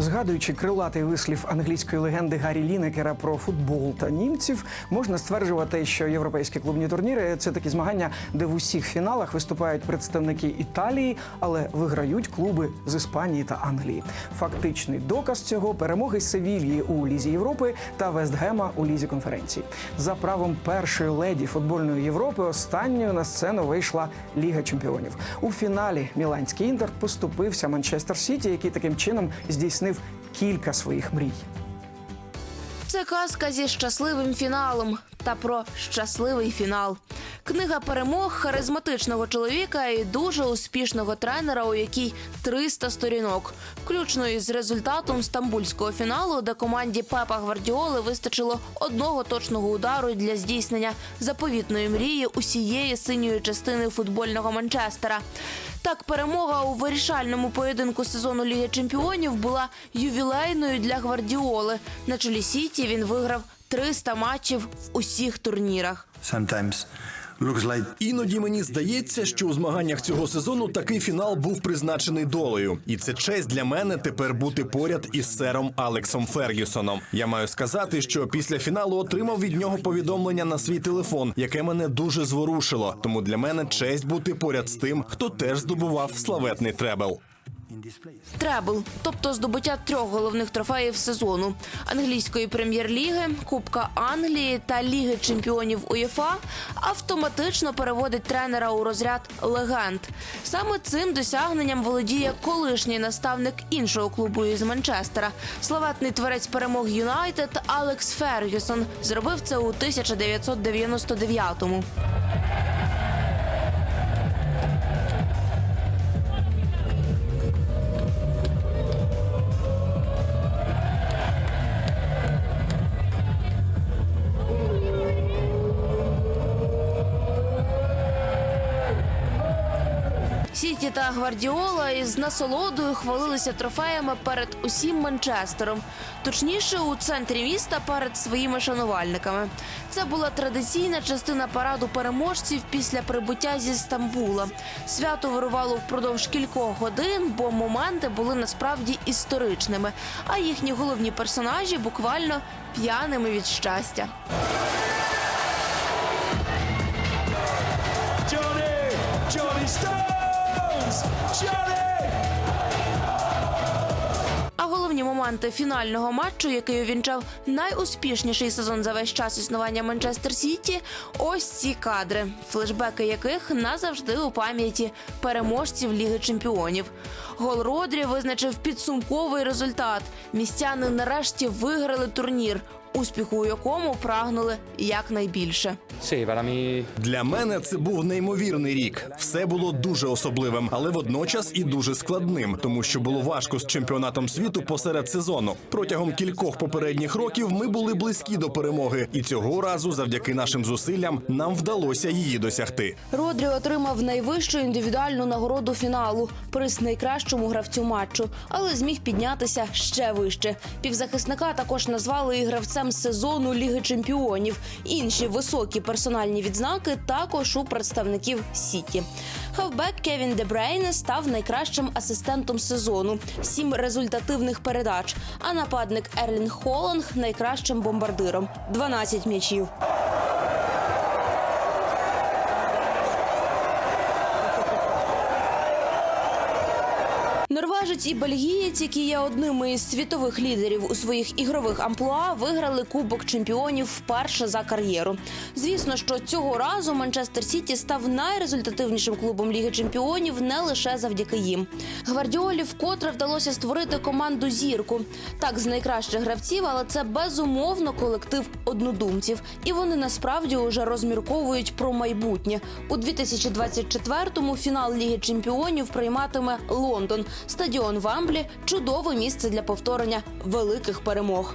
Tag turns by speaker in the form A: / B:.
A: Згадуючи крилатий вислів англійської легенди Гаррі Лінекера про футбол та німців, можна стверджувати, що європейські клубні турніри це такі змагання, де в усіх фіналах виступають представники Італії, але виграють клуби з Іспанії та Англії. Фактичний доказ цього перемоги Севільї у Лізі Європи та Вестгема у Лізі конференції. За правом першої леді футбольної Європи останньою на сцену вийшла Ліга Чемпіонів. У фіналі Міланський інтер поступився Манчестер Сіті, який таким чином здійснив кілька своїх мрій.
B: Це казка зі щасливим фіналом та про щасливий фінал. Книга перемог харизматичного чоловіка і дуже успішного тренера, у якій 300 сторінок, включно із результатом стамбульського фіналу, де команді Пепа Гвардіоли вистачило одного точного удару для здійснення заповітної мрії усієї синьої частини футбольного Манчестера. Так, перемога у вирішальному поєдинку сезону Ліги Чемпіонів була ювілейною для Гвардіоли. На чолі Сіті він виграв 300 матчів в усіх турнірах.
C: Іноді мені здається, що у змаганнях цього сезону такий фінал був призначений долею, і це честь для мене тепер бути поряд із сером Алексом Фергюсоном. Я маю сказати, що після фіналу отримав від нього повідомлення на свій телефон, яке мене дуже зворушило. Тому для мене честь бути поряд з тим, хто теж здобував славетний требл.
B: Требл, тобто здобуття трьох головних трофеїв сезону англійської прем'єр-ліги, Кубка Англії та Ліги чемпіонів УЄФА, автоматично переводить тренера у розряд легенд. Саме цим досягненням володіє колишній наставник іншого клубу із Манчестера, славетний творець перемог Юнайтед Алекс Фергюсон. Зробив це у 1999-му. Сіті та Гвардіола із насолодою хвалилися трофеями перед усім Манчестером, точніше у центрі міста перед своїми шанувальниками. Це була традиційна частина параду переможців після прибуття зі Стамбула. Свято вирувало впродовж кількох годин, бо моменти були насправді історичними, а їхні головні персонажі буквально п'яними від щастя. А головні моменти фінального матчу, який увінчав найуспішніший сезон за весь час існування Манчестер Сіті, ось ці кадри, флешбеки яких назавжди у пам'яті переможців Ліги Чемпіонів. Гол Родрі визначив підсумковий результат. Містяни нарешті виграли турнір, успіху у якому прагнули якнайбільше.
C: Для мене це був неймовірний рік. Все було дуже особливим, але водночас і дуже складним, тому що було важко з чемпіонатом світу посеред сезону. Протягом кількох попередніх років ми були близькі до перемоги, і цього разу, завдяки нашим зусиллям, нам вдалося її досягти.
B: Родрі отримав найвищу індивідуальну нагороду фіналу приз найкращому гравцю матчу, але зміг піднятися ще вище. Півзахисника також назвали і гравцем сезону Ліги Чемпіонів. Інші високі персональні відзнаки також у представників Сіті. Хавбек Кевін Дебрейне став найкращим асистентом сезону. Сім результативних передач. А нападник Ерлін Холланг найкращим бомбардиром 12 м'ячів. Норвежець і бельгієць, які є одними із світових лідерів у своїх ігрових амплуа, виграли Кубок чемпіонів вперше за кар'єру. Звісно, що цього разу Манчестер Сіті став найрезультативнішим клубом Ліги Чемпіонів не лише завдяки їм. Гвардіолі вкотре вдалося створити команду зірку. Так, з найкращих гравців, але це безумовно колектив однодумців, і вони насправді уже розмірковують про майбутнє. У 2024-му фінал Ліги Чемпіонів прийматиме Лондон. Стадіон Вамблі чудове місце для повторення великих перемог.